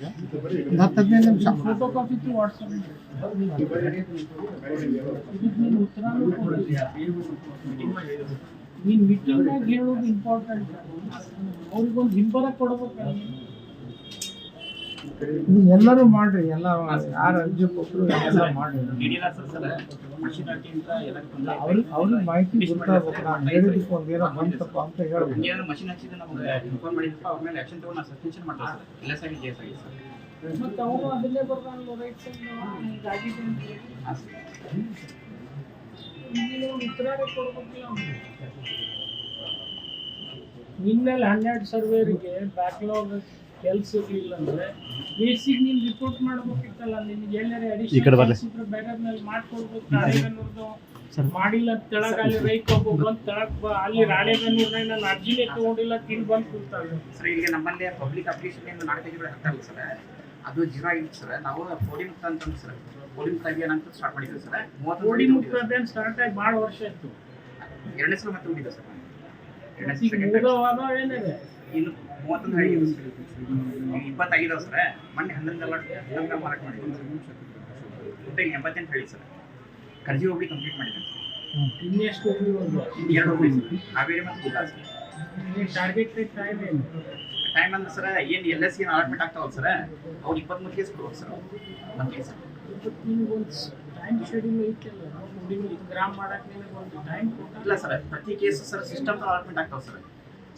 ಒಂದು ಹತ್ತು ಹದಿನೈದು ನಿಮಿಷ ನೀನು ಮೀಟಿಂಗ್ನಾಗ ಹೇಳೋದು ಇಂಪಾರ್ಟೆಂಟ್ ಅವ್ರಿಗೊಂದು ಹಿಂಬರ ಕೊಡಬೇಕು. ನೀವು ಎಲ್ಲರೂ ಮಾಡ್ರಿ ಎಲ್ಲ ಯಾರು ಅಂಜು ಕೊಟ್ಟರು ಎಲ್ಲ ಮಾಡ್ರಿ. ಅವ್ರಿಗೆ ಅವ್ರಿಗೆ ಮಾಹಿತಿ ಗೊತ್ತಾಗಬೇಕು ನಾನು ಹೇಳಿದಕ್ಕೆ ಒಂದೇನೋ ಏನೋ ಬಂತಪ್ಪ ಅಂತ ಹೇಳ್ಬೇಕು. ಮತ್ತೆ ಅದನ್ನೇ ರೈಟ್ ಸೈಡ್ ಅಂತ ಅವ್ನಿಗೆ. ಹನ್ನೆರಡು ಸರ್ವೇರಿಗೆ ಬ್ಯಾಕ್ಲಾಗ್ ಕೆಲ್ಸ ಇಲ್ಲ ಅಂದ್ರೆ ಬೇಸಿಕ್ ನೀವು ರಿಪೋರ್ಟ್ ಮಾಡ್ಬೇಕಿತ್ತಲ್ಲ ನಿಮ್ಗೆ ಎಲ್ಲಾರೆ ಅಡಿಷನಲ್ ಕೆಲ್ಸ ಇದ್ರೆ ಬೇರೆದ್ರಲ್ಲಿ ಮಾಡ್ಕೊಡ್ಬೇಕು ರಾಣೆಬೆನ್ನೂರ್ದು. ಮಾಡಿಲ್ಲ ತೆಳಗ ಅಲ್ಲಿ ರೈತ ಒಬ್ಬ ಬಂದ್ ತೆಳಗ್ ಬಾ. ಅಲ್ಲಿ ರಾಣೆಬೆನ್ನೂರ್ನಾಗ ನಾನು ಅರ್ಜಿನೇ ತಗೊಂಡಿಲ್ಲ ತಿಂದು ಬಂದ್ ಕೂತಾಳೆ. ಸರ್ ಇಲ್ಲಿ ನಮ್ಮಲ್ಲಿ ಪಬ್ಲಿಕ್ ಅಪ್ಲಿಕೇಶನ್ ನಾಲ್ಕು ತೆಗಿಗಳು ಹಾಕ್ತಾರಲ್ಲ ಸರ್. ಅದು ಜೀರೋ ಆಗಿತ್ತು ಸರ್. ನಾವು ಕೋಡಿ ಮುಕ್ತ ಅಂತ ಸರ್. ಕೋಡಿ ಮುಕ್ತ ಅಭಿಯಾನ ಅಂತ ಸ್ಟಾರ್ಟ್ ಮಾಡಿದ್ವಿ ಸರ್. ಮೂವತ್ತು ಕೋಡಿ ಮುಕ್ತದೇನ್ ಸ್ಟಾರ್ಟ್ ಆಗಿ ಭಾಳ ವರ್ಷ ಇತ್ತು ಎರಡನೇ ಸಲ ಮತ್ತೆ ಹೋಗಿದ್ದೆ ಸರ್. ಎರಡನೇ ಸಲ ಏನಿದೆ? ಇನ್ನು ಮೂವತ್ತೊಂದು ಇಪ್ಪತ್ತೈದು ಸರ್ ಮೊನ್ನೆ ಹನ್ನೊಂದು ಹನ್ನೊಂದು ಮಾರಾಟ ಮಾಡಿದ್ದೀನಿ ಸರ್ ಎಂಬತ್ತೆಂಟು ಹೇಳಿ ಸರ್. ಕರ್ಜಿ ಹೋಗಿ ಕಂಪ್ಲೀಟ್ ಮಾಡಿದ್ದೀನಿ ಸರ್. ಎರಡು ಹೋಗಿ ಸರ್. ಹಾವೇರಿ ಮತ್ತು ಸರ್. ಟೈಮ್ ಅಂದ್ರೆ ಸರ್ ಏನು ಎಲ್ ಎಸ್ ಏನು ಅಲಾಟ್ಮೆಂಟ್ ಆಗ್ತಾವಲ್ಲ ಸರ್ ಅವ್ರು ಇಪ್ಪತ್ಮೂರು ಕೇಸ್ ಕೊಡ್ಬೇಕು ಸರ್ ಕೇಸ್ ಒಂದು ಟೈಮ್ ಕೊಟ್ಟಲ್ಲ ಇಲ್ಲ ಸರ್ ಪ್ರತಿ ಕೇಸ್ ಸರ್ ಸಿಸ್ಟಮ್ ಅಲಾಟ್ಮೆಂಟ್ ಆಗ್ತಾವೆ ಸರ್.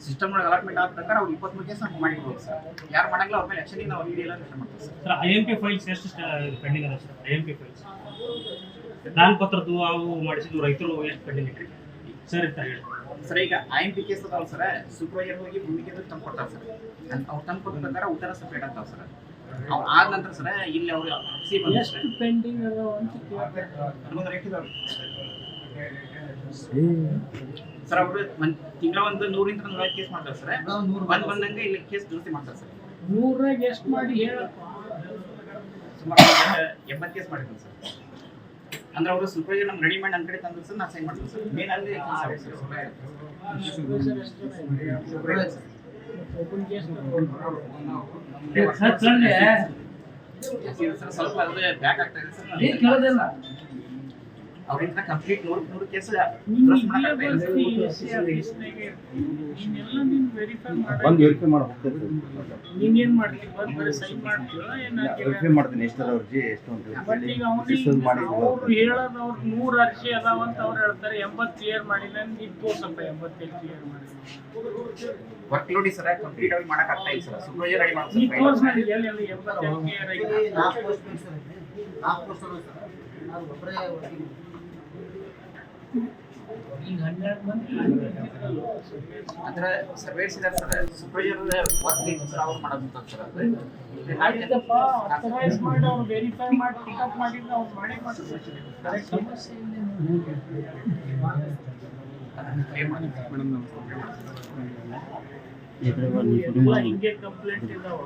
ಸಿಸ್ಟಮ್ ಒಳಗೆ ಅಲಾಟ್ಮೆಂಟ್ ಆದ ಪ್ರಕಾರ ಅವ್ರು ಇಪ್ಪತ್ಮೂರು ಕೇಸ್ ನಾವು ಮಾಡಿರ್ಬೋದು ಸರ್. ಯಾರು ಮಾಡಂಗಿಲ್ಲ ಅವ್ರ ಮೇಲೆ ಆ್ಯಕ್ಚುಲಿ ನಾವು ಇಡಿ ಎಲ್ಲ ಮಾಡ್ತೀವಿ sir. Sir I M P files ಎಷ್ಟು ಪೆಂಡಿಂಗ್ ಅದ sir? I M P files ನಾನು ಪತ್ರದ್ದು ಅವು ಮಾಡಿಸಿದ್ದು ರೈತರು ಎಷ್ಟು ಪೆಂಡಿಂಗ್ ಇಟ್ರಿ? ಸರ್ ಅಂತ ಹೇಳಿ. ಸರ್ ಈಗ ಐ ಎಂ ಪಿ ಕೇಸ್ ಅದಾವ ಸರ್ ಸೂಪರ್ವೈಸರ್ ಹೋಗಿ ಭೂಮಿಗೆ ತಂದು ಕೊಡ್ತಾರೆ ಸರ್. ಅವ್ರು ತಂದು ಕೊಟ್ಟ ಪ್ರಕಾರ ಉತ್ತರ ಸಪ್ರೇಟ್ ಆಗ್ತಾವೆ ಸರ್. ಅವ್ರು ಆದ ನಂತರ ಸರ್ ಇಲ್ಲಿ ಅವರು ಸಿ ಬಂದು ಎಷ್ಟು ಪೆಂಡಿಂಗ್ ಅದಾವ ಅಂತ ಸರ್ ಅವರು ಒಂದು ತಿಂಗಳ ಒಂದು ನೂರಿಂದ ನೂರೈದು ಕೇಸ್ ಮಾಡ್ತಾರೆ ಸರ್ ಬಂದ್ ಬಂದಂಗೆ ಇಲ್ಲಿ ಕೇಸ್ ದುರಸ್ತಿ ಮಾಡ್ತಾರೆ ಸರ್ ನೂರಾಗ ಎಷ್ಟು ಮಾಡಿ ಹೇಳಪ್ಪ ಸುಮಾರು ಎಂಬತ್ತು ಕೇಸ್ ಮಾಡಿದ್ರು ಸರ್ ಅಂದ್ರೆ ಅವರು ಸೂಪರ್ವೈಸರ್ ನಮ್ಗೆ ರೆಡಿ ಮಾಡಿ ನನ್ನ ಕಡೆ ತಂದ್ರು ಸರ್ ನಾ ಸೈನ್ ಮಾಡ್ತೀನಿ ಸರ್ ಮೇನ್ ಅಲ್ಲಿ ಸರ್ ಸ್ವಲ್ಪ ಅದು ಬ್ಯಾಕ್ ಆಗ್ತಾ ಇದೆ ಸರ್ ಅವರಿಂದ ಕಂಪ್ಲೀಟ್ ನೂರು ನೂರು ಕೇಸ್ ಸರ್ ಬಂದು ವೆರಿಫೈ ಮಾಡಿ. ಹೋಗ್ತೇವೆ ನೀನೇನ್ ಮಾಡ್ತೀವಿ ಬಂದ್ ಬರೀ ಸೈನ್ ಮಾಡ್ತೀವ ಏನ್ ವೆರಿಫೈ ಮಾಡ್ತೀನಿ. ಎಷ್ಟು ಅರ್ಜಿ ಎಷ್ಟು ಅಂತ ಈಗ ಮಾಡಿ ಅವ್ರು ಹೇಳೋದು ಅವ್ರು ನೂರು ಅರ್ಜಿ ಅದಾವ ಅಂತ ಅವ್ರು ಹೇಳ್ತಾರೆ. ಎಂಬತ್ತು ಕ್ಲಿಯರ್ ಮಾಡಿಲ್ಲ ಇದು ತೋರ್ಸಪ್ಪ ಎಂಬತ್ತೇಳು ಕ್ಲಿಯರ್ ಮಾಡಿ ವರ್ಕ್ ಲೋಡ್ ಸರ್ ಕಂಪ್ಲೀಟ್ ಆಗಿ ಮಾಡಕ್ ಆಗ್ತಾ ಇಲ್ಲ ಸರ್. ಸೂಪರ್ವೈಸರ್ ರೆಡಿ ನೀ ತೋರ್ಸ್ ಮಾಡ್ತಾರೆ ಮಾಡಿ ಎಲ್ಲಿ ಎಲ್ಲಿ ಎಂಬತ್ತೇಳು ಕ್ಲಿಯರ್ ಆಗಿದೆ ಈಗ ಹನ್ನೆರಡು ಮಂದಿ ಅಂದ್ರೆ ಸರ್ವೇಸ್ ಇದಾರೆ ಸರ್. ಸೂಪರ್ವೈಸರ್ ವರ್ಕ್ ಏನು ಸರ್ ಅವ್ರು ಮಾಡೋದು ಸರ್ ಅದು ಆಯ್ತಪ್ಪ ಅಥರೈಸ್ ಮಾಡಿ ಅವ್ರು ವೆರಿಫೈ ಮಾಡಿ ಪಿಕಪ್ ಮಾಡಿದ್ರೆ ಮಾಡೇ ಮಾಡ್ತಾರೆ. ಇಲ್ಲ ಹಿಂಗೆ ಕಂಪ್ಲೇಂಟ್ ಇದಾವ.